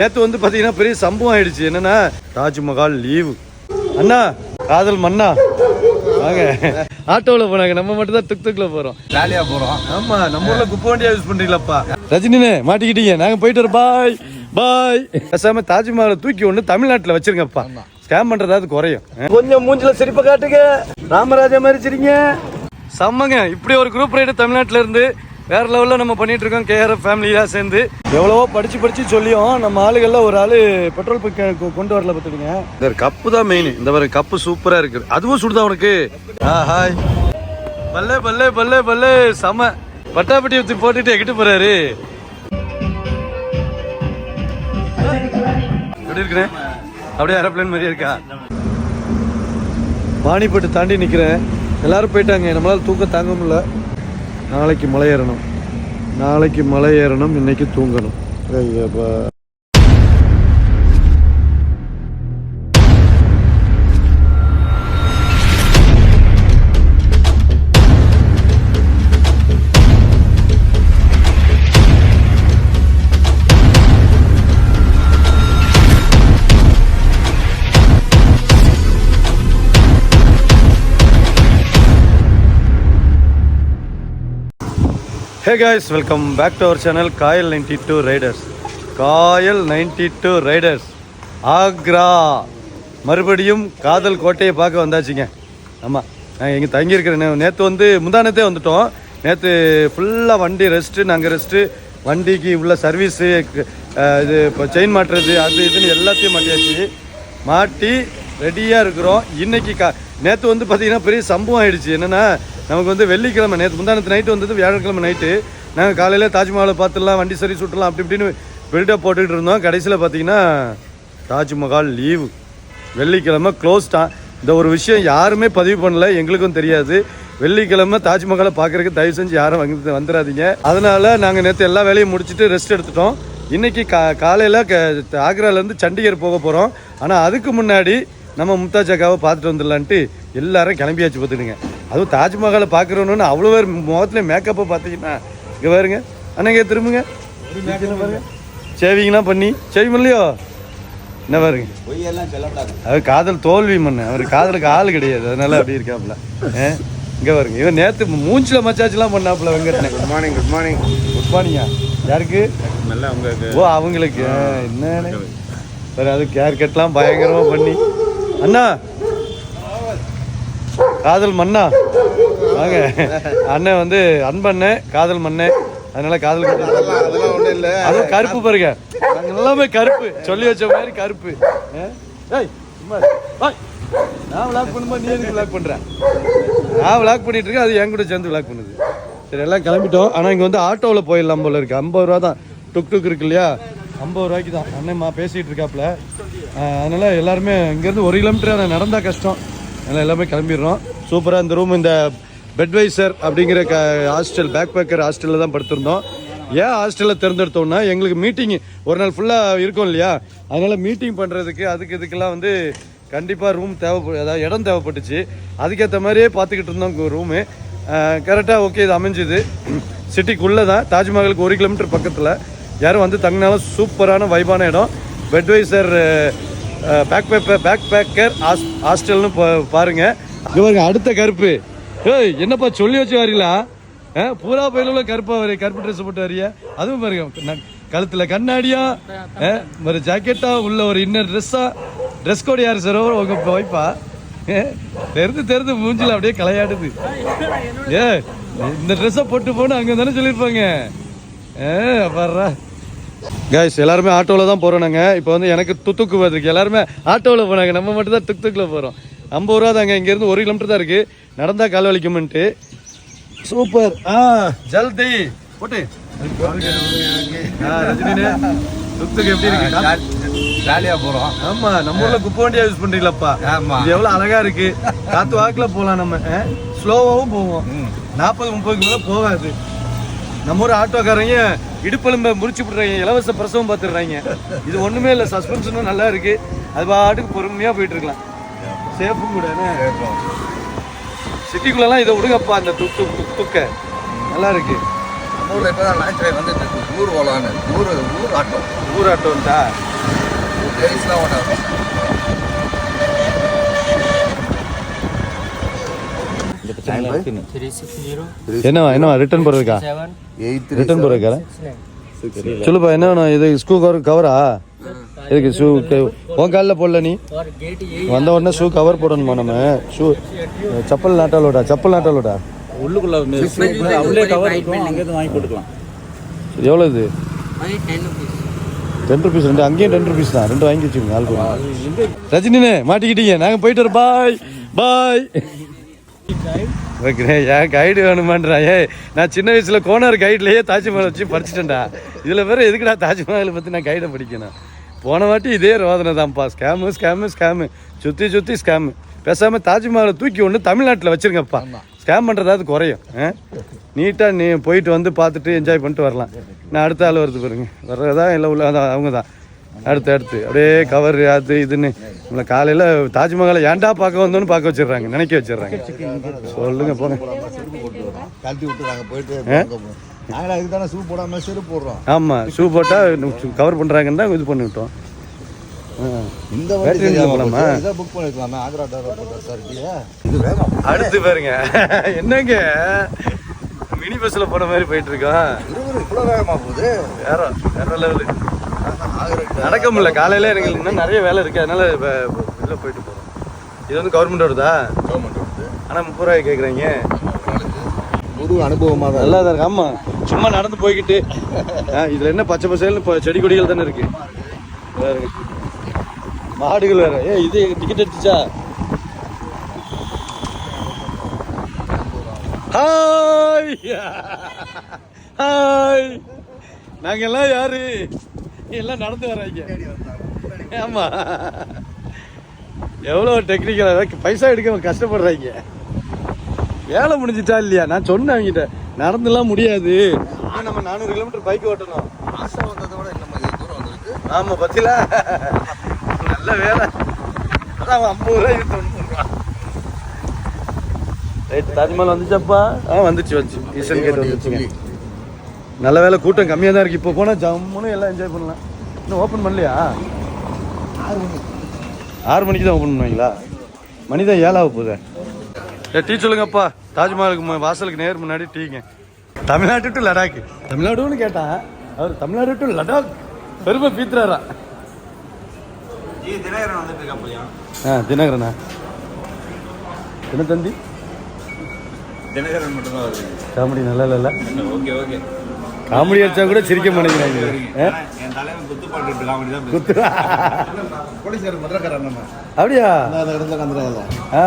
நேற்று வந்து பார்த்தீங்கன்னா பெரிய சம்பவம் ஆயிடுச்சு. என்னன்னா தாஜ்மஹால் லீவு. அண்ணா காதல் மண்ணா வாங்க. ஆட்டோவில் போனாங்க. நம்ம மட்டும் தான் துக் துக்ல போகிறோம் ஜாலியா போறோம். ஆமா நம்ம ஊர்ல குப்பை வண்டியா யூஸ் பண்றீங்களாப்பா? ரஜினினே மாட்டிக்கிட்டீங்க. நாங்க போயிட்டு வரோம். பாய் பாய் பேசாம தாஜ்மஹாலை தூக்கி ஒண்ணு தமிழ்நாட்டுல வச்சிருங்கப்பா. ஸ்கேம் பண்றதாவது குறையும். கொஞ்சம் மூஞ்சில சிரிப்பை காட்டுங்க. ராமராஜா மாதிரி சிரிங்க. செம்மங்க. இப்படி ஒரு குரூப் ரைடு தமிழ்நாட்டுல இருந்து வேற லெவல்ல நம்ம பண்ணிட்டு இருக்கோம். கேஆர்எஃப் ஃபேமிலியா சேர்ந்து. எவ்வளவோ படிச்சு படிச்சு சொல்லியும் நம்ம ஆளுகள்ல ஒரு ஆளு பெட்ரோல் பங்க் கொண்டு வரல பார்த்துடுங்க இந்த கப்பு தான் மெயின் இந்த மாதிரி கப்பு சூப்பரா இருக்கு. அதுவும் சுடுதா உனக்கு? ஆ ஹாய் பல்லே பல்லே பல்லே பல்லே. செம. பட்டாப்பட்டி ஊத்தி போட்டுட்டு எங்கிட்டு போறாரு? எப்படி இருக்கிறேன் அப்படியே ஏரோப்ளேன் மாதிரியே இருக்கா? வாணிப்பட்டு தாண்டி நிக்கிறேன். எல்லாரும் போயிட்டாங்க. நம்மளால தூக்கம் தாங்க முடியல. நாளைக்கு மலை ஏறணும். நாளைக்கு மலை ஏறணும் இன்னைக்கு தூங்கணும். Hey guys welcome back to our channel Kayal ninety two riders Kayal ninety two riders Agra மறுபடியும் காதல் கோட்டையை பார்க்க வந்தாச்சுங்க. ஆமாம் நாங்கள் இங்கே தங்கியிருக்கிறேன் நேற்று வந்து முந்தானத்தே வந்துட்டோம். நேற்று ஃபுல்லாக வண்டி ரெஸ்ட்டு நாங்கள் ரெஸ்ட்டு வண்டிக்கு உள்ள சர்வீஸு இது இப்போ செயின் மாட்டுறது அது இதுன்னு எல்லாத்தையும் மாட்டியாச்சு. மாட்டி ரெடியாக இருக்கிறோம். இன்றைக்கி கா நேற்று வந்து பார்த்திங்கன்னா பெரிய சம்பவம் ஆயிடுச்சு. என்னென்னா நமக்கு வந்து வெள்ளிக்கிழமை நேற்று முந்தானத்து நைட்டு வந்தது வியாழக்கிழமை நைட்டு நாங்கள் காலையில் தாஜ்மஹாலை பார்த்துடலாம் வண்டி சரி சுட்டலாம் அப்படி இப்படின்னு பில்டப் போட்டுக்கிட்டு இருந்தோம். கடைசியில் பார்த்தீங்கன்னா தாஜ்மஹால் லீவு வெள்ளிக்கிழமை க்ளோஸ்டான் இந்த ஒரு விஷயம் யாருமே பதிவு பண்ணல எங்களுக்கும் தெரியாது. வெள்ளிக்கிழமை தாஜ்மஹாலை பார்க்கறதுக்கு தயவு செஞ்சு யாரும் வந்து வந்துடாதீங்க. அதனால் நாங்கள் நேற்று எல்லா வேலையும் முடிச்சுட்டு ரெஸ்ட் எடுத்துட்டோம். இன்றைக்கி கா காலையில் க ஆக்ராலேருந்து சண்டிகர் போக போகிறோம் ஆனால் அதுக்கு முன்னாடி நம்ம மும்தாஜ் அக்காவை பார்த்துட்டு வந்துடலான்ட்டு எல்லாரும் கிளம்பியாச்சு பார்த்துடுங்க அதுவும் தாஜ்மஹாலை பார்க்குறோன்னு அவ்வளோ பேர் முகத்துல மேக்கப்பை பார்த்தீங்கன்னா இங்கே பாருங்க. அண்ணா இங்கே திரும்புங்க. சேவிங்லாம் பண்ணி. சேவிங் பண்ணலையோ? என்ன பாருங்க. அவர் காதல் தோல்வி மண்ணு. அவர் காதலுக்கு ஆள் கிடையாது. அதனால அப்படி இருக்காப்புல? இங்க பாருங்க. இவன் நேத்து மூஞ்சில மச்சாச்சுலாம் பண்ணாப்புல வெங்கட்னே good morning good morning good மார்னிங்கா யாருக்கு? நல்லா உங்களுக்கு ஓ அவங்களுக்கு. என்னன்னு. சரி அது கேர் கட்லாம் பயங்கரமா பண்ணி. அண்ணா. காதல் மண்ணா வாங்க. அண்ணன் வந்து அன்பண்ணே காதல் மண்ணே. அதனால காதல் அதெல்லாம் ஒண்ணும் இல்ல. அதுவும் கருப்பு பாருங்க. எல்லாமே கருப்பு. சொல்லி வச்ச மாதிரி கருப்பு? ஏய் சும்மா நான் விளாக் பண்ணும்போது நீ எதுக்கு விளாக் பண்ற? நான் விளாக் பண்ணிட்டு இருக்கேன் அது என் கூட சேர்ந்து விளாக் பண்ணுது. சரி எல்லாம் கிளம்பிட்டோம். ஆனால் இங்கே வந்து ஆட்டோவில் போயிடலாம் போல இருக்கு. ஐம்பது ரூபா தான் டுக் டுக் இருக்கு இல்லையா? ஐம்பது ரூபாய்க்கு தான். அண்ணன்மா பேசிகிட்டு இருக்காப்புல. அதனால் எல்லாருமே இங்கேருந்து ஒரு கிலோமீட்டர் நடந்தால் கஷ்டம். அதனால் எல்லாமே கிளம்பிடுறோம். சூப்பராக இந்த ரூம் இந்த பெட்வைசர் அப்படிங்கிற க ஹாஸ்டல் பேக் பேக்கர் ஹாஸ்டலில் தான் படுத்திருந்தோம். ஏன் ஹாஸ்டலில் தேர்ந்தெடுத்தோம்னா எங்களுக்கு மீட்டிங் ஒரு நாள் ஃபுல்லாக இருக்கும் இல்லையா? அதனால் மீட்டிங் பண்ணுறதுக்கு அதுக்கு இதுக்கெல்லாம் வந்து கண்டிப்பாக ரூம் தேவைப்படு அதாவது இடம் தேவைப்பட்டுச்சு. அதுக்கேற்ற மாதிரியே பார்த்துக்கிட்டு இருந்தோம் ரூமு கரெக்டாக ஓகே இது அமைஞ்சுது. சிட்டிக்குள்ளே தான் தாஜ்மஹாலுக்கு ஒரு கிலோமீட்டர் பக்கத்தில். யாரும் வந்து தங்கினாலும் சூப்பரான வைபான இடம். Bedweiser back paper backpacker ஹாஸ்டல்னு பா- பாருங்க. இங்க பாருங்க அடுத்த கருப்பு. ஏய் என்னப்பா சொல்லி வச்சு வரீங்களா? ஆ, பூரா பயிலுள்ள கருப்பா வரைய கருப்பு ட்ரெஸ் போட்டு வரிய. அதுவும் பாருங்க கழுத்தில் கண்ணாடியா ஆ, ஒரு ஜாக்கெட்டா உள்ள ஒரு இன்னர் ட்ரெஸ்ஸா ட்ரெஸ் கோட் யார் சார் உங்க வைப்பா தெரிந்து தெரிந்து மூஞ்சில் அப்படியே கலையாடுது ஏ இந்த ட்ரெஸ்ஸை போட்டு போன்னு அங்கே தானே சொல்லியிருப்பாங்க. ஏ பாடுறா கைஸ் எல்லாருமே ஆட்டோவில் தான் போகிறோம் நாங்கள் இப்போ வந்து எனக்கு துத்துக்கு வந்திருக்கு. எல்லாருமே ஆட்டோவில் போனாங்க. நம்ம மட்டும் தான் துக் துக்கில் போகிறோம் ஐம்பது ரூபா தாங்க. இங்கேருந்து ஒரு கிலோமீட்டர் தான் இருக்குது நடந்தால் கால் வலிக்குமென்ட்டு. சூப்பர். ஆ ஜல்தி. போட்டு. ஆ ரஜினினே துத்துக்கு எப்படி இருக்கு? ஜாலியா போறோம். ஆமா நம்ம ஊர்ல குப்பை வண்டியா யூஸ் பண்றீங்களாப்பா? ஆமா. இது எவ்வளவு அழகா இருக்கு. காத்து வாக்குல போலாம் நம்ம ஸ்லோவாவும் போவோம். நாற்பது முப்பதுக்கு மேல போகாது. நம்ம ஊர் ஆட்டோக்காரங்க இடுப்பெலும்ப முறிச்சு விடுறாங்க இலவச பிரசவம் பார்த்துடுறாங்க. இது ஒண்ணுமே இல்லை சஸ்பென்ஷனும் நல்லா இருக்கு. அது பாட்டுக்கு பொறுமையா போயிட்டு இருக்கலாம் சேஃபும் கூட சிட்டிக்குள்ளலாம் இதை விடுங்கப்பா அந்த துக் துக் துக் துக்க. நல்லா இருக்கு. நம்ம ஊரில் இப்போ தான் லான்ச் இருக்கு. ஊர் ஓலான்னு. ஊர் ஊர் ஆட்டோ. ஊராட்டோன்ட்டா லேடிஸ்லாம் ஓட்டாங்க என்னவா என்னவா ரிட்டர்ன் போறதுக்கா எயித் ரிட்டர்ன் போறதுக்கா? சொல்லுப்பா என்ன வேணும் இது ஸ்கூ கவர் கவரா எதுக்கு ஷூ உன் காலில் போடல நீ? வந்த உடனே ஷூ கவர் போடணுமா நம்ம? ஷூ செப்பல் நாட்டாலோடா செப்பல் நாட்டாலோடா உள்ளுக்குள்ள எவ்வளோ இது டென் ருபீஸ் ரெண்டு அங்கேயும் டென் ருபீஸ் தான். ரெண்டு வாங்கி வச்சுக்கோங்க ஆளுக்கு ரஜினினே மாட்டிக்கிட்டீங்க. நாங்கள் போயிட்டு வரோம். பாய் பாய் ஏன் கைடு வேணுமான்றா. ஏ நான் சின்ன வயசுல கோனார் கைட்லயே தாஜ்மஹால் வச்சு படிச்சிட்டேன்டா. இதுல வேற எதுக்குடா தாஜ்மஹால் பத்தி நான் கைடை படிக்கணும்? போன வாட்டி இதே ரோதனை தான்ப்பா. ஸ்கேமு ஸ்கேமு ஸ்கேமு சுத்தி சுத்தி ஸ்கேமு பேசாம தாஜ்மஹாலை தூக்கி ஒன்று தமிழ்நாட்டில் வச்சிருங்கப்பா. ஸ்கேம் பண்றதாவது குறையும். நீட்டா நீ போயிட்டு வந்து பார்த்துட்டு என்ஜாய் பண்ணிட்டு வரலாம். நான் அடுத்த ஆள் வருது பாருங்க. வர்றதா இல்லை உள்ள அவங்க தான் அடுத்து அடுத்து. அப்படியே கவர் அது இதுன்னு. நம்மளை காலையில் தாஜ்மஹாலை ஏன்டா பார்க்க வந்தோன்னு பார்க்க வச்சிடுறாங்க. நினைக்க வச்சிடுறாங்க. சொல்லுங்க போங்க. கழட்டி விட்டு நாங்கள் போயிட்டு நாங்களா இதுக்கு தானே ஷூ போடாமல் செருப்பு போடுறோம். ஆமாம் ஷூ போட்டால் கவர் பண்ணுறாங்கன்னு தான் இது பண்ணி விட்டோம் ஆ. இந்த போலாமா? புக் பண்ணிருக்கலாமே ஆக்ரா அடுத்து பாருங்க. என்னங்க? மினி பஸ்ஸில் போன மாதிரி போயிட்டு இருக்கோம். இவ்வளோ வேகமா போகுது. வேற வேற லெவலு நடக்க முடியல காலையில் எனக்கு இன்னும் நிறைய வேலை இருக்குது அதனால வெளில போயிட்டு போகிறோம் இது வந்து கவர்மெண்ட் வருதா கவர்மெண்ட் வருது ஆனால் முப்பது ரூபாய் கேட்குறீங்க புது அனுபவமாக தான் நல்லா தான் இருக்கு. ஆமா. சும்மா நடந்து போய்கிட்டு. இதுல என்ன பச்சை பசேல்னு இப்போ செடி கொடிகள் தானே இருக்கு. மாடுகள் வேற. ஏ இது டிக்கெட் எடுத்துச்சா? ஹாய் ஹாய் நாங்க எல்லாம் யாரு? எல்லாம் நடந்து வராங்க. ஆமா. எவ்வளோ டெக்னிக்கலாக பைசா எடுக்க கஷ்டப்படுறாங்க. வேலை முடிஞ்சிட்டா இல்லையா? நான் சொன்னேன் அவங்ககிட்ட நடந்துலாம் முடியாது. ஆனா நம்ம நானூறு கிலோமீட்டர் பைக் ஓட்டணும். ஆசை வந்ததை விட நம்ம தூரம் வந்திருக்கு. ஆமா பத்தில? நல்ல வேலை. அதான் அவன் ஐம்பது ரூபாய் இது தொண்ணூறு ரூபா ரைட் தாஜ்மஹால் வந்துச்சாப்பா? ஆ வந்துச்சு வந்துச்சு. ஈசன் கேட் வந்துச்சுங்க. நல்ல வேலை கூட்டம் கம்மியாக தான் இருக்கு. இப்போ போனால் ஜம்முன்னு எல்லாம் என்ஜாய் பண்ணலாம். இன்னும் ஓப்பன் பண்ணலையா? ஆறு மணிக்கு தான் ஓப்பன் பண்ணுவீங்களா? மணி தான் ஏழாக போகுது. ஏ டீ சொல்லுங்கப்பா. தாஜ்மஹாலுக்கு வாசலுக்கு நேர் முன்னாடி டீங்க. தமிழ்நாட்டு டு லடாக். தமிழ்நாடுன்னு கேட்டான். அவர் தமிழ்நாடு டு லடாக். பெருமை பீத்துறாரா. ஆ தினகரனா? தினத்தந்தி தினகரன் மட்டும் தான் வருது. காமெடி நல்லா இல்லைல்ல. Okay okay. காமெடி அடிச்சா கூட சிரிக்க மாட்டேங்கிறாங்க. அப்படியா?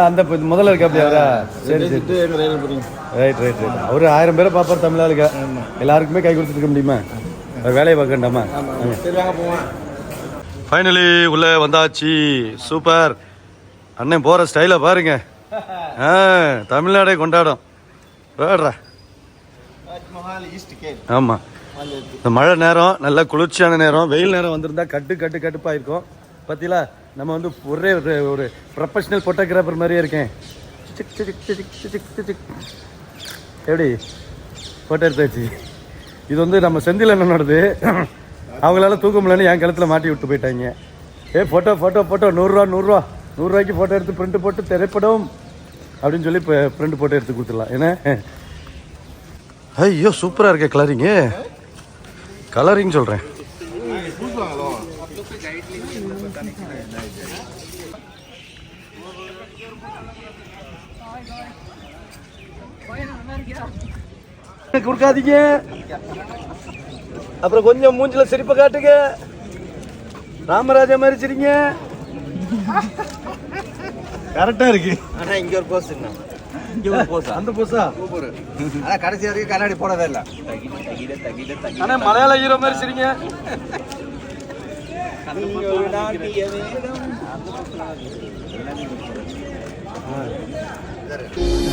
அந்த முதல்ல இருக்கு அப்படியா சரி சரி. ரைட் ரைட் ரைட் அவர் ஆயிரம் பேரை பார்ப்பார் தமிழாளுக்கு எல்லாருக்குமே கை கொடுத்துருக்க முடியுமா? வேலையை வாங்க போவோம். ஃபைனலி உள்ளே வந்தாச்சு. சூப்பர் அண்ணன் போகிற ஸ்டைலை பாருங்க. ஆ தமிழ்நாடே கொண்டாடும். வேடுறா ஆமாம் இந்த மழை நேரம் நல்ல குளிர்ச்சியான நேரம் வெயில் நேரம் வந்திருந்தா கட்டு கட்டு கட்டுப்பாக இருக்கும். பார்த்தீங்களா நம்ம வந்து ஒரே ஒரு ஒரு ப்ரொஃபஷனல் ஃபோட்டோகிராஃபர் மாதிரியே இருக்கேன். எப்படி? ஃபோட்டோ எடுத்தாச்சு. இது வந்து நம்ம செந்தில் அண்ணனோடது. அவங்களால தூக்க முடியலன்னு என் கழுத்தில் மாட்டி விட்டு போயிட்டாங்க. ஏ ஃபோட்டோ ஃபோட்டோ ஃபோட்டோ நூறுரூவா நூறுரூவா நூறுரூவாய்க்கு ஃபோட்டோ எடுத்து பிரிண்ட் போட்டு திரைப்படம் அப்படின்னு சொல்லி இப்போ பிரிண்ட் போட்டு எடுத்து கொடுத்துடலாம். என்ன? ஐயோ சூப்பராக இருக்கே கலரிங்கு கலரிங் சொல்கிறேன் கொடுக்காதீங்க. அப்புறம் கொஞ்சம் மூஞ்சில சிரிப்பை காட்டுங்க. ராமராஜா மாதிரி சிரிங்க. கரெக்டா இருக்கு. ஆனால் இங்கே ஒரு போஸ்ட் இங்கே ஒரு போசா. அந்த போசா. சூப்பர் ஆனால் கடைசி வரைக்கும் கண்ணாடி போடவே இல்லை. ஆனா மலையாள ஹீரோ மாதிரி சிரிங்க.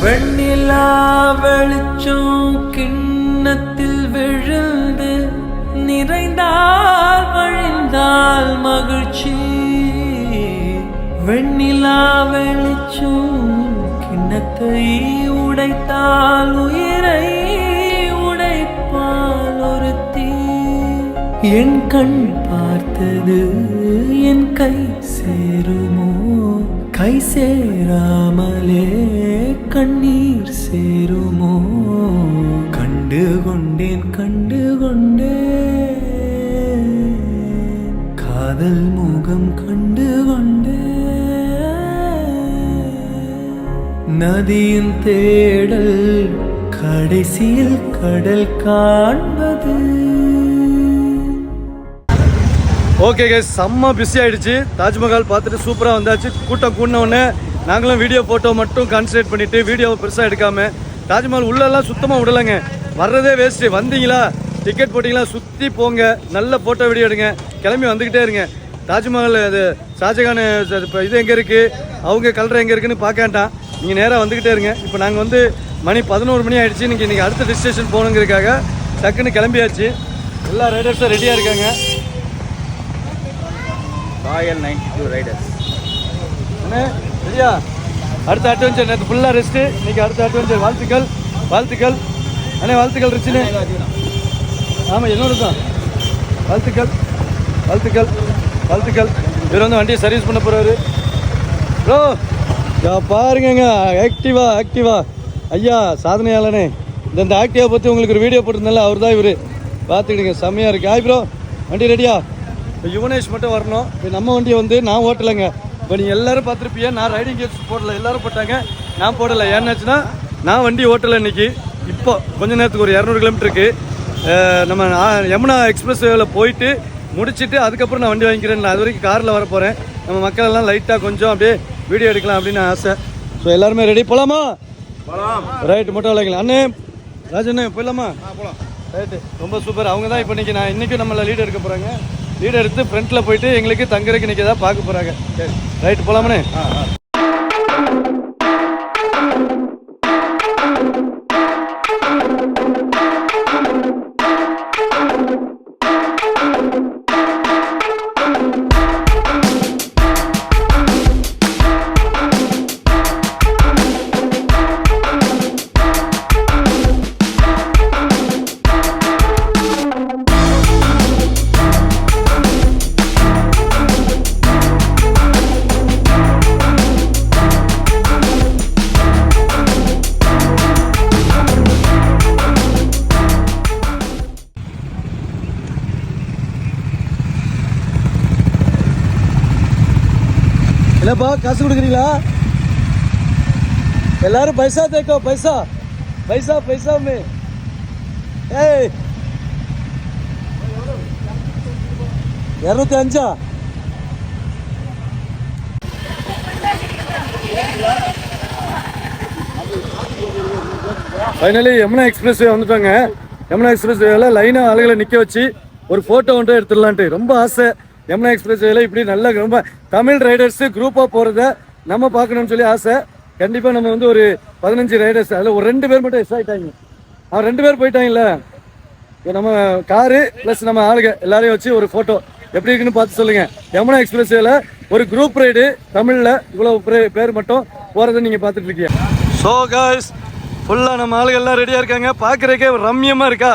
வெண்ணிலா வெளிச்சம் கிண்ணத்தில் விழுந்து நிறைந்தால் வழிந்தால் மகிழ்ச்சி. வெண்ணிலா வெளிச்சம் கிண்ணத்தை உடைத்தால் உயிரை உடைப்பால் உடைப்பான் என் கண் பார்த்தது என் கை சேருமோ? கை சேராமலே கண்ணீர் சேருமோ? கண்டு கொண்டேன் கண்டு கொண்டேன். காதல் முகம் நதியின் தேடல் கடைசியில் கடல் காண்பது. ஓகே கைஸ் செம்ம பிஸி ஆயிடுச்சு. தாஜ்மஹால் பார்த்துட்டு சூப்பராக வந்தாச்சு. கூட்டம் கூடின உடனே நாங்களும் வீடியோ ஃபோட்டோ மட்டும் கான்சன்ட்ரேட் பண்ணிட்டு வீடியோவை பெருசாக எடுக்காம தாஜ்மஹால் உள்ளெல்லாம் சுத்தமாக விடலைங்க. வர்றதே வேஸ்ட்டு வந்தீங்களா? டிக்கெட் போட்டிங்களா? சுற்றி போங்க. நல்ல ஃபோட்டோ வீடியோ எடுங்க. கிளம்பி வந்துக்கிட்டே இருங்க. தாஜ்மஹால் அது ஷாஜகான் இப்போ இது எங்கே இருக்குது அவங்க கலர் எங்கே இருக்குன்னு பார்க்க வேண்டாம். நீங்கள் நேராக வந்துக்கிட்டே இருங்க. இப்போ நாங்கள் வந்து மணி பதினோரு மணி ஆயிடுச்சு. இன்னைக்கு இன்றைக்கி அடுத்த டெஸ்டினேஷன் போகணுங்கிறதுக்காக டக்குன்னு கிளம்பியாச்சு. எல்லா ரைடர்ஸும் ரெடியாக இருக்காங்க. ராயல் நைன்டி டூ ரைடர்ஸ் அண்ணே சரியா அடுத்த அட்வென்ச்சர் நேற்று ஃபுல்லாக ரெஸ்ட்டு இன்னைக்கு அடுத்த அட்வென்ச்சர் வாழ்த்துக்கள். வாழ்த்துக்கள். அண்ணே வாழ்த்துக்கள் ரிச்சினே ஆமாம் என்னோட தான். வாழ்த்துக்கள். வாழ்த்துக்கள். வாழ்த்துக்கள். இவர் வந்து வண்டியை சர்வீஸ் பண்ண போகிறாரு ப்ரோ பாருங்கங்க ஆக்டிவா ஆக்டிவா ஐயா சாதனையாளனே. இந்த இந்த ஆக்டிவா பற்றி உங்களுக்கு ஒரு வீடியோ போட்டிருந்தால அவர் தான் இவர். பார்த்துக்கிடுங்க செம்மையாக இருக்கு. ஆய் ப்ரோ வண்டி ரெடியா இப்போ யுவனேஷ் மட்டும் வரணும். இப்போ நம்ம வண்டியை வந்து நான் ஓட்டலைங்க. இப்போ நீங்கள் எல்லாரும் பார்த்துருப்பீங்க நான் ரைடிங் கேட்ஸ் போடல எல்லாரும் போட்டாங்க. நான் போடலை. ஏன்னாச்சுன்னா நான் வண்டி ஓட்டலை இன்னைக்கு. இப்போ கொஞ்ச நேரத்துக்கு ஒரு இரநூறு கிலோமீட்டருக்கு நம்ம யமுனா எக்ஸ்பிரஸ் வேவில் போயிட்டு முடிச்சுட்டு அதுக்கப்புறம் நான் வண்டி வாங்கிக்கிறேன். நான் அது வரைக்கும் காரில் வர போகிறேன் நம்ம மக்கள் எல்லாம் லைட்டாக கொஞ்சம் அப்படியே வீடியோ எடுக்கலாம் அப்படின்னு ஆசை. ஸோ எல்லாருமே ரெடி போகலாமா ரைட்டு மட்டும் விளையாடலாம் அண்ணே ராஜண்ணே போயிடலாமா? ரைட்டு ரொம்ப சூப்பர் அவங்க தான் இப்போ இன்னைக்கு நான் இன்றைக்கும் நம்மளை லீட் எடுக்க போகிறாங்க லீட் எடுத்து ஃப்ரண்ட்டில் போயிட்டு எங்களுக்கு தங்குறதுக்கு இன்றைக்கி தான் பார்க்க போகிறாங்க சரி. ரைட்டு போகலாமண்ணே இல்லைப்பா காசு கொடுக்குறீங்களா? எல்லாரும் பைசா தேக்கோ பைசா. பைசா பைசா மே ஏய். இரநூத்தி அஞ்சா? ஃபைனலி யமுனா எக்ஸ்பிரஸ் வே வந்துட்டாங்க. யமுனா எக்ஸ்பிரஸ் வேல லைனாக ஆளுகளை நிற்க வச்சு ஒரு ஃபோட்டோ ஒன்று எடுத்துடலான்ட்டு. ரொம்ப ஆசை. யமுனா எக்ஸ்பிரஸ் வேல இப்படி நல்ல ரொம்ப தமிழ் ரைடர்ஸு குரூப்பாக போகிறத நம்ம பார்க்கணும்னு சொல்லி ஆசை. கண்டிப்பாக நம்ம வந்து ஒரு பதினஞ்சு ரைடர்ஸ் அதில் ஒரு ரெண்டு பேர் மட்டும் எஸ் ஆகிட்டாங்க அவன் ரெண்டு பேர் போயிட்டாங்கல்ல? இப்போ நம்ம காரு ப்ளஸ் நம்ம ஆளுங்க எல்லாரையும் வச்சு ஒரு ஃபோட்டோ எப்படி இருக்குன்னு பார்த்து சொல்லுங்கள் யமுனா எக்ஸ்பிரஸ்வேல ஒரு குரூப் ரைடு தமிழில் இவ்வளோ பேர் மட்டும் போகிறத நீங்கள் பார்த்துட்டு இருக்கீங்க. ஸோ காய்ஸ் ஃபுல்லாக நம்ம ஆளுங்க எல்லாம் ரெடியாக இருக்காங்க. பார்க்குறக்கே ரம்யமாக இருக்கா?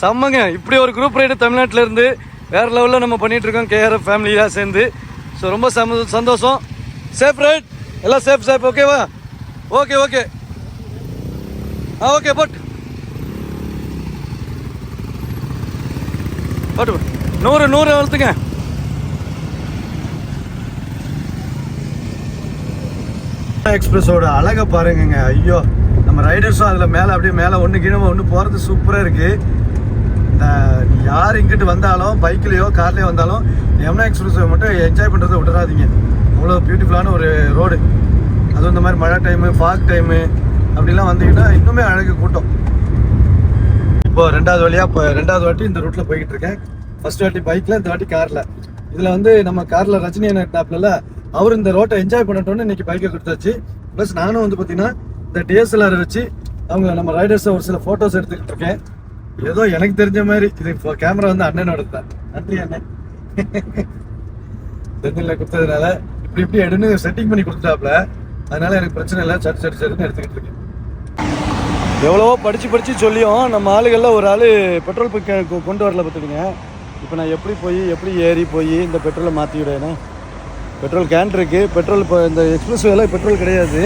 செம்மங்க. இப்படி ஒரு குரூப் ரைடு தமிழ்நாட்டிலேருந்து வேறு லெவலில் நம்ம பண்ணிகிட்ருக்கோம் கேஆர்எஃப் ஃபேமிலியாக சேர்ந்து. ஸோ ரொம்ப சம சந்தோஷம். சேஃப் ரைட் எல்லாம் சேஃப் சேஃப் ஓகேவா ஓகே ஓகே ஆ ஓகே பட் போட்டு நூறு நூறு வளர்த்துங்க. எக்ஸ்பிரஸோட அழகை பாருங்கங்க. ஐயோ நம்ம ரைடர்ஸும் அதில் மேலே அப்படியே மேலே ஒன்று கீழே ஒன்று போகிறது சூப்பராக இருக்குது யார் இங்கிட்டு வந்தாலும் பைக்லேயோ கார்லேயோ வந்தாலும் யமுனா எக்ஸ்பிரஸ் மட்டும் என்ஜாய் பண்ணுறதை விட்டுறாதீங்க. அவ்வளோ பியூட்டிஃபுல்லான ஒரு ரோடு அதுவும் இந்த மாதிரி மழை டைமு ஃபாக் டைமு அப்படிலாம் வந்தீங்கன்னா இன்னுமே அழகு கூட்டம். இப்போ ரெண்டாவது வழியாக இப்போ ரெண்டாவது வாட்டி இந்த ரூட்டில் போய்கிட்டு இருக்கேன். ஃபர்ஸ்ட் வாட்டி பைக்கில் இந்த வாட்டி காரில் இதில் வந்து நம்ம காரில் ரஜினி டாப்ல அவர் இந்த ரோட்டை என்ஜாய் பண்ணட்டோன்னு இன்னைக்கு பைக்கை கொடுத்தாச்சு. ப்ளஸ் நானும் வந்து பார்த்தீங்கன்னா இந்த டிஎஸ்எல்ஆர் வச்சு அவங்க நம்ம ரைடர்ஸை ஒரு சில ஃபோட்டோஸ் எடுத்துக்கிட்டு இருக்கேன். ஏதோ எனக்கு தெரிஞ்ச மாதிரி. இது இப்போ கேமரா வந்து அண்ணனோட தான். நன்றி அண்ணன். தென்னில கொடுத்ததுனால இப்படி இப்படி எடுன்னு செட்டிங் பண்ணி கொடுத்துட்டாப்ல. அதனால எனக்கு பிரச்சனை இல்லை. சரி சரி சரின்னு எடுத்துக்கிட்டு இருக்கேன். எவ்வளவோ படிச்சு படிச்சு சொல்லியும் நம்ம ஆளுகள்ல ஒரு ஆளு பெட்ரோல் பங்க் கொண்டு வரல பார்த்துடுங்க இப்போ நான் எப்படி போய் எப்படி ஏறி போய் இந்த பெட்ரோலை மாற்றி விடேனே பெட்ரோல் கேன் இருக்குது பெட்ரோல் இப்போ இந்த எக்ஸ்பிரஸ் வேலை பெட்ரோல் கிடையாது.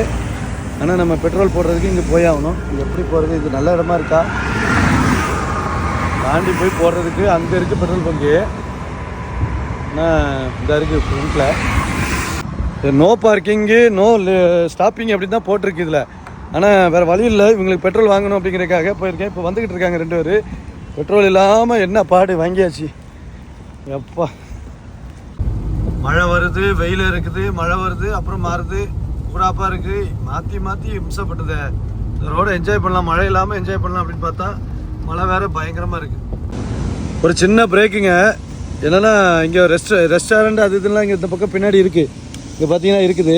ஆனால் நம்ம பெட்ரோல் போடுறதுக்கு இங்கே போய் ஆகணும். எப்படி போகிறது இது நல்ல இடமா இருக்கா? தாண்டி போய் போடுறதுக்கு அங்கே இருக்குது பெட்ரோல் பங்கு. ஆனால் இந்த இருக்குது ஃப்ரண்ட்டில் நோ பார்க்கிங்கு நோ ஸ்டாப்பிங் அப்படின்னு தான் போட்டிருக்கு இதில். ஆனால் வேறு வழி இல்லை. இவங்களுக்கு பெட்ரோல் வாங்கணும் அப்படிங்கிறதுக்காக போயிருக்கேன். இப்போ வந்துக்கிட்டு இருக்காங்க ரெண்டு பேர். பெட்ரோல் இல்லாமல் என்ன பாடு வாங்கியாச்சு. எப்பா. மழை வருது வெயில் இருக்குது மழை வருது அப்புறம் மாறுது. புறாப்பாக இருக்குது மாற்றி மாற்றி இம்சப்பட்டது. இந்த ரோடை என்ஜாய் பண்ணலாம். மழை இல்லாமல் என்ஜாய் பண்ணலாம் அப்படின்னு பார்த்தா மழை வேற பயங்கரமாக இருக்கு. ஒரு சின்ன பிரேக்குங்க என்னன்னா இங்கே ரெஸ்ட் ரெஸ்டாரண்ட் அது இதெல்லாம் இங்கே இந்த பக்கம் பின்னாடி இருக்குது இங்கே பார்த்தீங்கன்னா இருக்குது.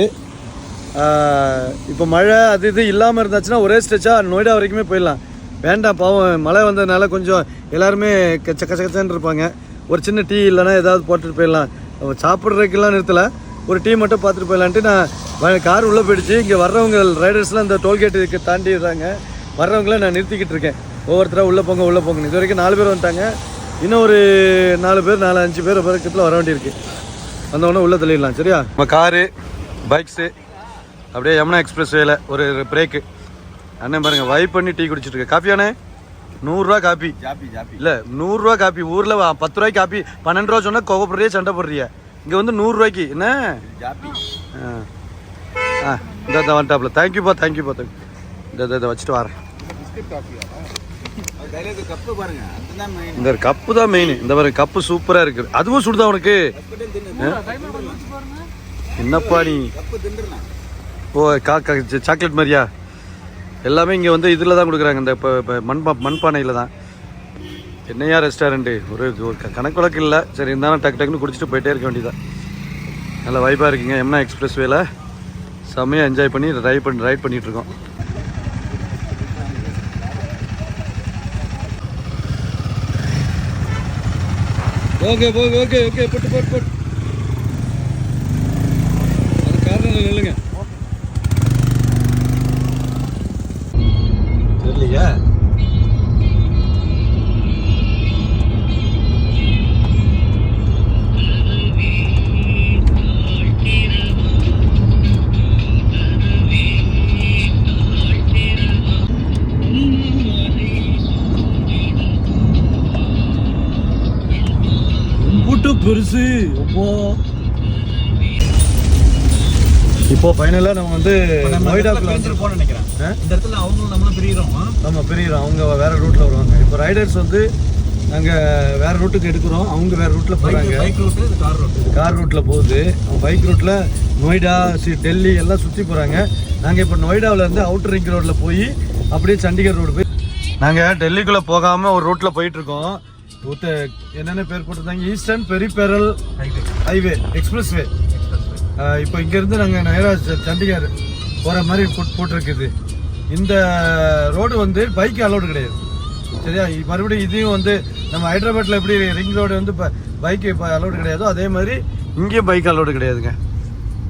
இப்போ மழை அது இது இல்லாமல் இருந்துச்சுன்னா ஒரே ஸ்ட்ரெச்சாக நொய்டா வரைக்குமே போயிடலாம். வேண்டாம் பாவம் மழை வந்ததுனால கொஞ்சம் எல்லாருமே கச்ச கச்சன்னு இருப்பாங்க. ஒரு சின்ன டீ இல்லைன்னா ஏதாவது போட்டுட்டு போயிடலாம். சாப்பிட்றதுக்கெல்லாம் நிறுத்தலை. ஒரு டீ மட்டும் பார்த்துட்டு போயிடலான்ட்டு நான் கார் உள்ளே போயிடுச்சு. இங்கே வர்றவங்க ரைடர்ஸ்லாம் இந்த டோல்கேட்டுக்கு தாண்டிடுறாங்க. வர்றவங்களாம் நான் நிறுத்திக்கிட்டு இருக்கேன். ஒவ்வொருத்தராக உள்ளே போங்க உள்ளே போங்க இது வரைக்கும் நாலு பேர் வந்துட்டாங்க. இன்னும் ஒரு நாலு பேர் நாலு அஞ்சு பேர் பக்கத்தில் வர வேண்டியிருக்கு. வந்தவொடனே உள்ளே தள்ளிடலாம் சரியா? நம்ம காரு பைக்ஸு அப்படியே யமுனா எக்ஸ்பிரஸ் வேல ஒரு பிரேக்கு அண்ணன் பாருங்க வைப் பண்ணி டீ குடிச்சிட்டு இருக்கு. காஃபி அண்ணே? நூறுரூவா காப்பி. ஜாப்பி ஜாப்பி. இல்லை நூறுரூவா காப்பி. ஊரில் பத்து ரூபாய்க்கு காப்பி. பன்னெண்டு ரூபா சொன்னால் கோவப்படுறியா சண்டை போடுறியா. இங்கே வந்து நூறுரூவாய்க்கு என்ன? ஜாப்பி. ஆ. ஆ இந்த வந்துட்டாப்ல தேங்க்யூப்பா தேங்க்யூப்பா தேங்க்யூ இந்த இந்த இதை வச்சுட்டு வரேன் கையில கப்பு பாருங்க அதுதான் மெயின் இந்த கப்பு தான் மெயின் இந்த மாதிரி கப்பு சூப்பராக இருக்குது அதுவும் சுடுதா உனக்கு. என்னப்பா நீ? ஓ கா கா சாக்லேட் மாதிரியா? எல்லாமே இங்கே வந்து இதில் தான் கொடுக்குறாங்க. இந்த இப்போ மண்பா மண்பானையில் தான். என்னையா ரெஸ்டாரண்ட்டு ஒரு ஒரு கணக்கு வழக்கு இல்லை. சரி இருந்தாலும் டக்கு டக்குன்னு குடிச்சிட்டு போயிட்டே இருக்க வேண்டியதான் நல்ல வைப்பாக இருக்குங்க. எம்னா எக்ஸ்பிரஸ் வேல செம்மையாக என்ஜாய் பண்ணி ரைட் பண்ணி ரைட் பண்ணிட்டு ஓகே ஓகே ஓகே ஓகே போட்டு போட்டு போட்டு. பெருசு. அப்போ. இப்போ ஃபைனலாக நம்ம வந்து நோய்டாக்குள்ள வந்து போன நினைக்கிறேன்? இந்த இடத்துல அவங்களும் நம்மளும் பிரிகிறோம் நம்ம பிரியிறோம். அவங்க வேற ரூட்ல வருவாங்க. இப்போ ரைடர்ஸ் வந்து நாங்கள் வேற ரூட்டுக்கு எடுக்கிறோம். அவங்க வேற ரூட்ல போறாங்க. பைக் ரூட் இது கார் ரூட் கார் ரூட்ல போகுது. பைக் ரூட்ல நொய்டா டெல்லி எல்லாம் சுற்றி போறாங்க. நாங்கள் இப்போ நொய்டாவில் இருந்து அவுட்டர் ரிங் ரோட்ல போய் அப்படியே சண்டிகர் ரோடு போய் நாங்கள் டெல்லிக்குள்ள போகாம ஒரு ரூட்ல போயிட்டு ஊத்த என்னென்ன பேர் போட்டிருந்தாங்க eastern peripheral highway highway expressway இப்போ இங்கேருந்து நாங்கள் நயராஜ் சண்டிகர் போகிற மாதிரி போட் போட்டிருக்குது. இந்த ரோடு வந்து பைக் அலோடு கிடையாது. சரியா? மறுபடியும் இதையும் வந்து நம்ம ஹைதராபாத்தில் எப்படி ரிங் ரோடு வந்து இப்போ பைக்கு இப்போ அலோடு கிடையாதோ அதே மாதிரி இங்கேயும் பைக் அலோடு கிடையாதுங்க.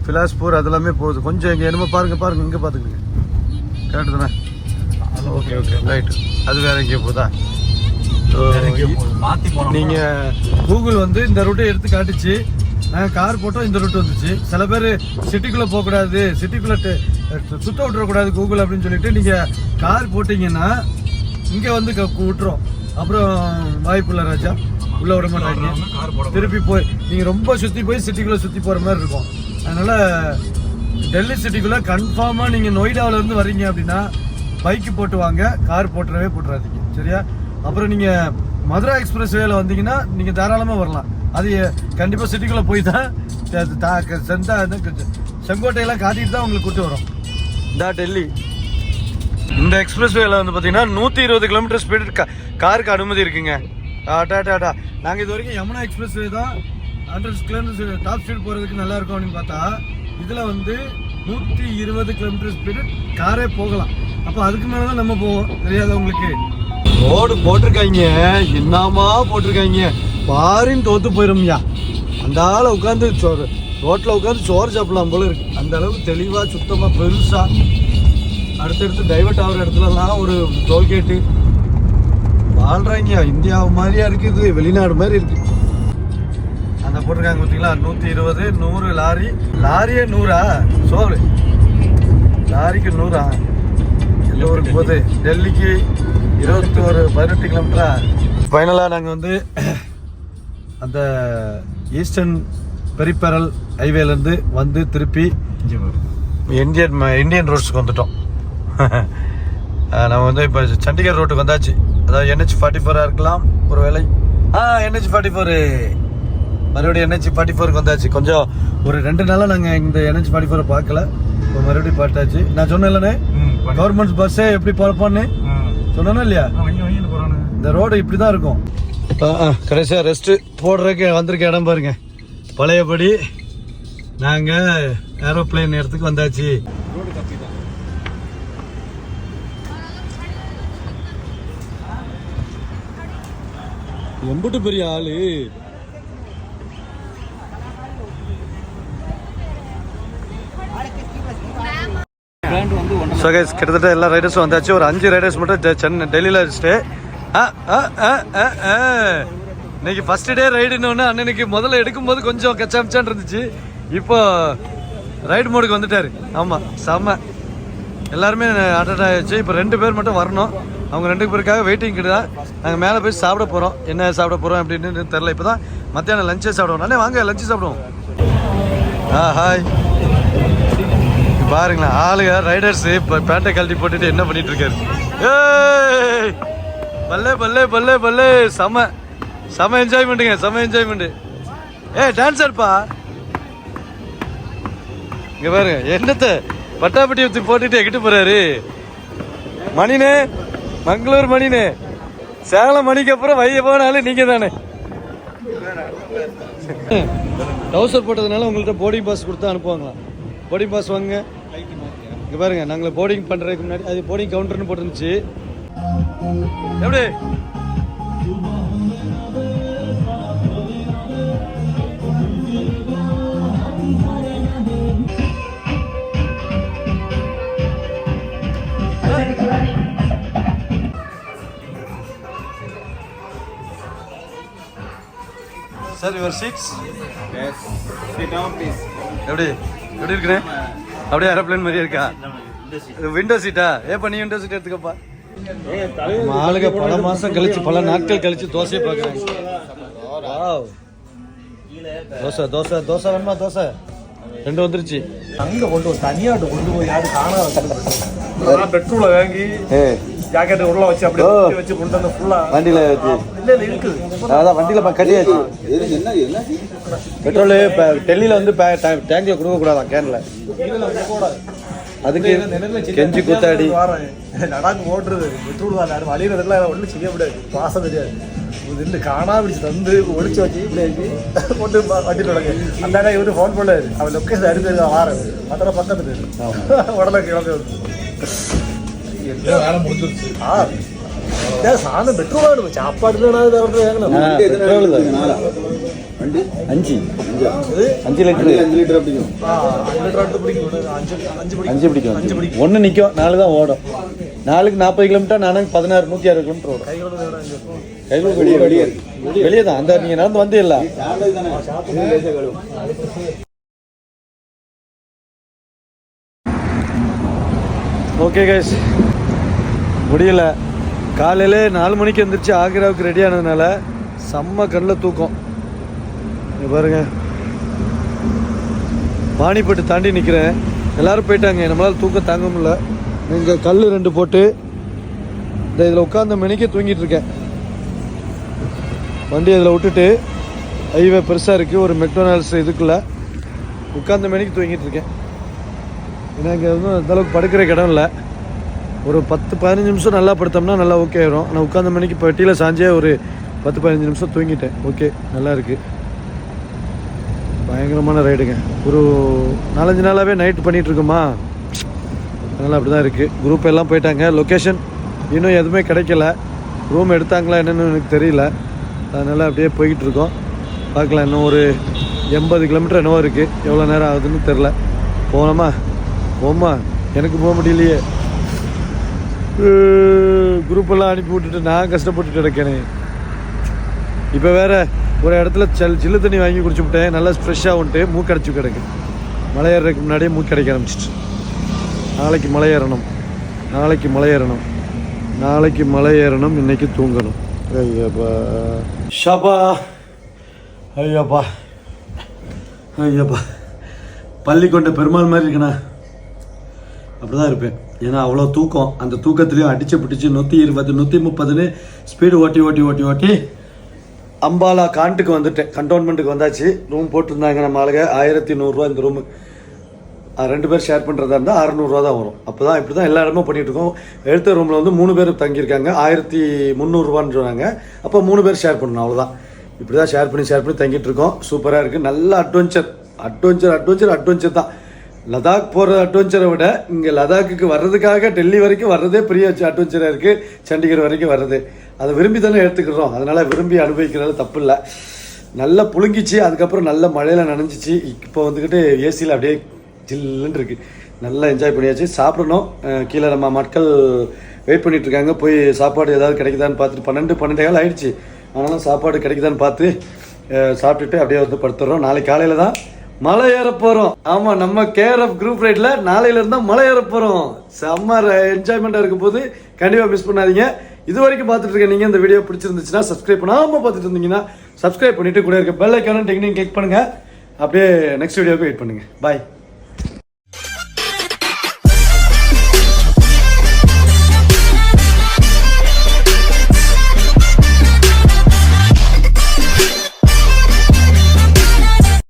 பிலாஸ்பூர் அதெல்லாமே போகுது. கொஞ்சம் இங்கே என்னமோ பாருங்கள் பாருங்கள் இங்கே பார்த்துக்குங்க. கரெக்டு தானே? ஓகே ஓகே ரைட் அது வேற எங்கேயோ போதா? மாத்தி நீங்க கூகுள் வந்து இந்த ரூட்டை எடுத்து காட்டுச்சு. நாங்கள் கார் போட்டோம் இந்த ரூட் வந்துச்சு. சில பேர் சிட்டிக்குள்ளே போகக்கூடாது சிட்டிக்குள்ளே சுத்த விட்டுறக்கூடாது கூகுள் அப்படின்னு சொல்லிட்டு நீங்கள் கார் போட்டிங்கன்னா இங்கே வந்து க- விட்டுரும். அப்புறம் வாய்ப்பு இல்லை ராஜா. உள்ளே விட மாட்டாங்க. கார் போட திருப்பி போய் நீங்கள் ரொம்ப சுற்றி போய் சிட்டிக்குள்ளே சுற்றி போகிற மாதிரி இருக்கும். அதனால் டெல்லி சிட்டிக்குள்ளே கன்ஃபார்மாக நீங்கள் நொய்டாவிலேருந்து வரீங்க அப்படின்னா பைக்கு போட்டு வாங்க கார் போட்டுறவே போட்டுறாதீங்க. சரியா? அப்புறம் நீங்க மதுரா எக்ஸ்பிரஸ் வேல வந்தீங்கன்னா நீங்க தாராளமா வரலாம். அது கண்டிப்பா சிட்டிக்குள்ள போய் தான் த- தா- செந்தா செங்கோட்டையெல்லாம் காட்டிட்டு தான் உங்களுக்கு கூட்டு வரும். இந்த டெல்லி. இந்த எக்ஸ்பிரஸ் வேல வந்து பார்த்தீங்கன்னா நூற்றி இருபது கிலோமீட்டர் ஸ்பீடு காருக்கு அனுமதி இருக்குங்க. டாடா டாடா நாங்கள் இது வரைக்கும் யமுனா எக்ஸ்பிரஸ் வே தான் ஹண்ட்ரட் கிலோமீட்டர் டாப் ஸ்பீட் போகிறதுக்கு நல்லா இருக்கும் அப்படின்னு பார்த்தா இதில் வந்து நூற்றி இருபது கிலோமீட்டர் ஸ்பீடு காரே போகலாம். அப்போ அதுக்கு மேலே தான் நம்ம போவோம். தெரியாத உங்களுக்கு? ரோடு போட்டிருக்காங்க. என்னமா போட்டிருக்காங்க. பாரின் தோத்து போயிரும்யா. அந்த ஆளை உட்காந்து சோறு ரோட்டில் உட்காந்து சோறு சாப்பிடலாம் போல இருக்கு. அந்த அளவுக்கு தெளிவாக சுத்தமாக பெருசாக அடுத்தடுத்து டைவர்ட் ஆகிற இடத்துலலாம் ஒரு டோல்கேட்டு வாழ்றாங்க இந்தியா மாதிரியா இருக்குது வெளிநாடு மாதிரி இருக்கு. அந்த போட்டிருக்காங்க பார்த்தீங்களா? நூற்றி இருபது நூறு லாரி. லாரியே நூறா? சோறு. லாரிக்கு நூறா? எந்த ஊருக்கு போகுது டெல்லிக்கு இருபத்தி ஒரு பதினெட்டு கிலோமீட்டரா? ஃபைனலாக நாங்கள் வந்து அந்த ஈஸ்டர்ன் பெரிப்பரல் ஹைவேலேருந்து வந்து திருப்பி இந்தியன் இந்தியன் ரோட்ஸ்க்கு வந்துட்டோம். நம்ம வந்து இப்போ சண்டிகர் ரோட்டுக்கு வந்தாச்சு. அதாவது என்ஹெச் ஃபார்ட்டி ஃபோராக இருக்கலாம் ஒரு வேலை ஆ என்ஹெச் ஃபார்ட்டி ஃபோரு மறுபடியும் என்ஹெச் ஃபார்ட்டி ஃபோருக்கு வந்தாச்சு. கொஞ்சம் ஒரு ரெண்டு நாளாக நாங்கள் இந்த என்ஹெச் ஃபார்ட்டி ஃபோரை பார்க்கல. இப்போ மறுபடியும் பார்த்தாச்சு. நான் சொன்னேன்லண்ணே கவர்மெண்ட் பஸ்ஸே எப்படி பார்ப்போன்னு சொன்னேன்னா இல்லையா? இந்த ரோடு இப்படி தான் இருக்கும். கடைசியாக ரெஸ்ட்டு போடுறதுக்கு வந்திருக்க இடம் பாருங்க. பழையபடி நாங்கள் ஏரோப்ளேன் இடத்துக்கு வந்தாச்சு. எம்புட்டு பெரிய ஆளு பிராண்ட் வந்து ஒன்றரை ஸோ கைஸ் கிட்டத்தட்ட எல்லா ரைடர்ஸும் வந்தாச்சு. ஒரு அஞ்சு ரைடர்ஸ் மட்டும் சென்னை டெல்லியில் ஸ்டே ஆ ஆ ஆ ஆ ஆ இன்னைக்கு ஃபர்ஸ்ட் டே ரைடுன்னு அண்ணனுக்கு முதல்ல எடுக்கும்போது கொஞ்சம் கச்சாமிச்சான் இருந்துச்சு. இப்போ ரைடு மோடுக்கு வந்துட்டார். ஆமாம் செம்ம எல்லாருமே அட்டன் ஆகிடுச்சு இப்போ ரெண்டு பேர் மட்டும் வரணும். அவங்க ரெண்டு பேருக்காக வெயிட்டிங் தான் நாங்கள் மேலே போய் சாப்பிட போகிறோம் என்ன சாப்பிட போகிறோம் அப்படின்னு தெரில இப்போ தான் மத்தியானம் லஞ்சே சாப்பிடுவோம். நானே வாங்க லஞ்சு சாப்பிடுவோம். ஆ ஹாய் பாருங்களேன் ஆளுங்க ரைடர்ஸ் இப்போ பேண்டை கழட்டி போட்டுட்டு என்ன பண்ணிட்டு இருக்காரு? ஏய்! பல்லே பல்லே பல்லே பல்லே! செம செம என்ஜாய்மெண்ட்டுங்க செம என்ஜாய்மெண்ட் ஏய் டான்ஸர்ப்பா இங்க பாருங்க என்னத்த? பட்டாப்பட்டி ஊற்றி போட்டுட்டு எங்கிட்டு போறாரு? மணினே மங்களூர் மணினே! சேலம் மணிக்கு அப்புறம் வைய போனாலும் நீங்க தானே டவுசர் போட்டதுனால உங்கள்கிட்ட போர்டிங் பாஸ் கொடுத்து அனுப்புவாங்களா? போர்டிங் பாஸ் வாங்க இங்க பாருங்க நாங்கள் போர்டிங் பண்றதுக்கு முன்னாடி அது போர்டிங் கவுண்டர்னு போட்டுருந்துச்சு. எப்படி? சார் யுவர் சீட்ஸ் எப்படி? எப்படி இருக்கிறேன் அப்படியே ஏரோப்ளேன் மாதிரியே இருக்கா? விண்டோ சீட்டா ஏப்பா நீ விண்டோ சீட் எடுத்துக்கப்பா. ஆளுங்க பல மாசம் கழிச்சு பல நாட்கள் கழிச்சு தோசையை பார்க்குறாங்க. வாவ். தோசை தோசை தோசை வேணுமா தோசை? ரெண்டு வந்துருச்சு. அங்க கொண்டு தனியாட்டு கொண்டு போய் யாரும் காணாத பெட்ரோலை வாங்கி ஜாக்கெட் உள்ள வச்சு அப்படியே வச்சு கொண்டு வந்து ஃபுல்லா வண்டியில் இல்ல இல்ல இருக்குது அதான் வண்டியில் கட்டியாச்சு பெட்ரோல் இப்போ டெல்லியில் வந்து டேங்கில் கொடுக்கக்கூடாதான் கேனில். அதுக்கு கெஞ்சி கூத்தாடி. வாரேன். நடாக்கு ஓட்டுறது பெட்ரோல் தான் யாரும் வழியிறதெல்லாம் ஒன்றும் செய்ய முடியாது. பாசம் தெரியாது. இது நின்று காணா பிடிச்சி தந்து ஒழிச்சு வச்சு இப்படி கொண்டு வண்டியில் விடங்க அந்த இடம் இவரு ஃபோன் பண்ணாரு. அவன் லொக்கேஷன் அடிக்கிறது வாரேன். அதெல்லாம் பக்கத்துல. உடனே கிளம்பி ஆ, அஞ்சு லிட்டர் அடுத்து பிடிக்கும் அஞ்சு அஞ்சு பிடிக்கும் அஞ்சு பிடிக்கும் அஞ்சு பிடிக்கும் ஒன்று நிற்கும் நாலு தான் ஓடும் நாலுக்கு நாற்பது கிலோமீட்டர் நானுக்கு பதினாறு நூற்றி அறுபது கிலோமீட்டர் ஓடும் கைகளோட வெளியே வெளியே வெளியே தான் அந்த நீங்கள் நடந்து வந்தே இல்லை ஓகே கைஸ் முடியல. காலையில் நாலு மணிக்கு எந்திரிச்சு ஆக்ராவுக்கு ரெடி ஆனதுனால செம்ம கண்ணில் தூக்கம். இங்கே பாருங்க. பாணிப்பட்டு தாண்டி நிற்கிறேன் எல்லோரும் போயிட்டாங்க. நம்மளால் தூக்கம் தாங்க முடியல. இங்கே கல் ரெண்டு போட்டு இந்த இதில் உட்காந்த மணிக்கு தூங்கிட்டு இருக்கேன். வண்டி அதில் விட்டுட்டு ஹைவே பெருசாக இருக்குது ஒரு மெக்டோனால்ஸ் இதுக்குள்ள உட்காந்த மணிக்கு தூங்கிட்டு இருக்கேன். ஏன்னா இங்கே வந்து அந்தளவுக்கு படுக்கிற இடம் இல்லை. ஒரு பத்து பதினஞ்சு நிமிஷம் நல்லா படுத்தோம்னா நல்லா ஓகே ஆயிரும். ஆனால் உட்காந்த மணிக்கு பெட்டியில் சாஞ்சே ஒரு பத்து பதினஞ்சு நிமிஷம் தூங்கிட்டேன். ஓகே நல்லா இருக்குது பயங்கரமான ரைடுங்க. ஒரு நாலஞ்சு நாளாகவே நைட் பண்ணிகிட்ருக்கோமா அதனால் அப்படி தான் இருக்குது குரூப் எல்லாம் போயிட்டாங்க. லொக்கேஷன் இன்னும் எதுவுமே கிடைக்கல. ரூம் எடுத்தாங்களா என்னென்னு எனக்கு தெரியல. அதனால் அப்படியே போய்கிட்டு இருக்கோம். பார்க்கலாம் இன்னும் ஒரு எண்பது கிலோமீட்டர் என்னவோ இருக்குது எவ்வளோ நேரம் ஆகுதுன்னு தெரில போனோமா? போமா எனக்கு போக முடியலையே. குரூப் எல்லாம் அனுப்பி விட்டுட்டு நான் கஷ்டப்பட்டுட்டு இருக்கேனே. இப்போ வேற ஒரு இடத்துல செல் ஜில்லு தண்ணி வாங்கி குடிச்சு விட்டேன். நல்லா ஃப்ரெஷ்ஷாக வந்துட்டு மூக்கடைச்சு கிடக்கு. மலை ஏறுறதுக்கு முன்னாடியே மூக்கு அடைக்க ஆரம்பிச்சிட்டு நாளைக்கு மலை ஏறணும். நாளைக்கு மலை ஏறணும். நாளைக்கு மலை ஏறணும். இன்னைக்கு தூங்கணும். ஐயப்பா. ஷாப்பா ஐயப்பா. ஐயப்பா. பள்ளி கொண்ட பெருமாள் மாதிரி இருக்கண்ணா அப்படி தான் இருப்பேன். ஏன்னா அவ்வளோ தூக்கம். அந்த தூக்கத்துலேயும் அடிச்சு பிடிச்சி நூற்றி இருபது நூற்றி முப்பதுன்னு ஸ்பீடு ஓட்டி ஓட்டி ஓட்டி ஓட்டி அம்பாலா காண்ட்டுக்கு வந்துட்டேன். கண்டோன்மெண்ட்டுக்கு வந்தாச்சு. ரூம் போட்டிருந்தாங்க நம்ம ஆளுங்க. ஆயிரத்தி நூறுரூவா இந்த ரூமு ரெண்டு பேர் ஷேர் பண்ணுறதா இருந்தால் அறநூறுவா தான் வரும். அப்போ தான் இப்படி தான் எல்லா இடமும் பண்ணிகிட்டு இருக்கோம். எழுத்த ரூமில் வந்து மூணு பேர் தங்கியிருக்காங்க. ஆயிரத்தி முந்நூறுரூவான்னு சொன்னாங்க. அப்போ மூணு பேர் ஷேர் பண்ணணும். அவ்வளோதான் இப்படி தான் ஷேர் பண்ணி ஷேர் பண்ணி தங்கிட்டு இருக்கோம். சூப்பராக இருக்குது நல்ல அட்வென்ச்சர் அட்வென்ச்சர் அட்வென்ச்சர் அட்வென்ச்சர் தான். லதாக் போகிற அட்வென்ச்சரை விட இங்கே லதாக்குக்கு வர்றதுக்காக டெல்லி வரைக்கும் வர்றதே பெரிய அட்வென்ச்சராக இருக்குது சண்டிகர் வரைக்கும் வர்றது. அதை விரும்பி தானே எடுத்துக்கிறோம். அதனால் விரும்பி அனுபவிக்கிறதுல தப்பு இல்லை நல்லா புழுங்கிச்சு. அதுக்கப்புறம் நல்ல மழையில் நனைஞ்சிச்சு. இப்போ வந்துக்கிட்டு ஏசியில் அப்படியே ஜில்லுன்னு இருக்குது நல்லா என்ஜாய் பண்ணியாச்சு. சாப்பிடணும். கீழே நம்ம மக்கள் வெயிட் பண்ணிகிட்ருக்காங்க இருக்காங்க. போய் சாப்பாடு ஏதாவது கிடைக்குதான்னு பார்த்துட்டு பன்னெண்டு பன்னெண்டு கால் ஆயிடுச்சு. ஆனாலும் சாப்பாடு கிடைக்குதான்னு பார்த்து சாப்பிட்டுட்டு அப்படியே வந்து படுத்துறோம். நாளைக்கு காலையில் தான் மலை ஏற போகிறோம் ஆமாம் நம்ம கேஆர்எஃப் குரூப் ரைட்ல நாளையில இருந்தா மலை ஏற போகிறோம் செம்ம என்ஜாய்மெண்ட்டாக இருக்கும் போது கண்டிப்பாக மிஸ் பண்ணாதீங்க. இது வரைக்கும் பார்த்துட்டு இருக்க நீங்கள் இந்த வீடியோ பிடிச்சிருந்துச்சுன்னா சப்ஸ்கிரைப் பண்ணாம பார்த்துட்டு இருந்தீங்கன்னா சப்ஸ்கிரைப் பண்ணிட்டு கூட இருக்க பெல் ஐக்கான டெக்னிக் கிளிக் பண்ணுங்க. அப்படியே நெக்ஸ்ட் வீடியோக்கு வெயிட் பண்ணுங்கள் பாய்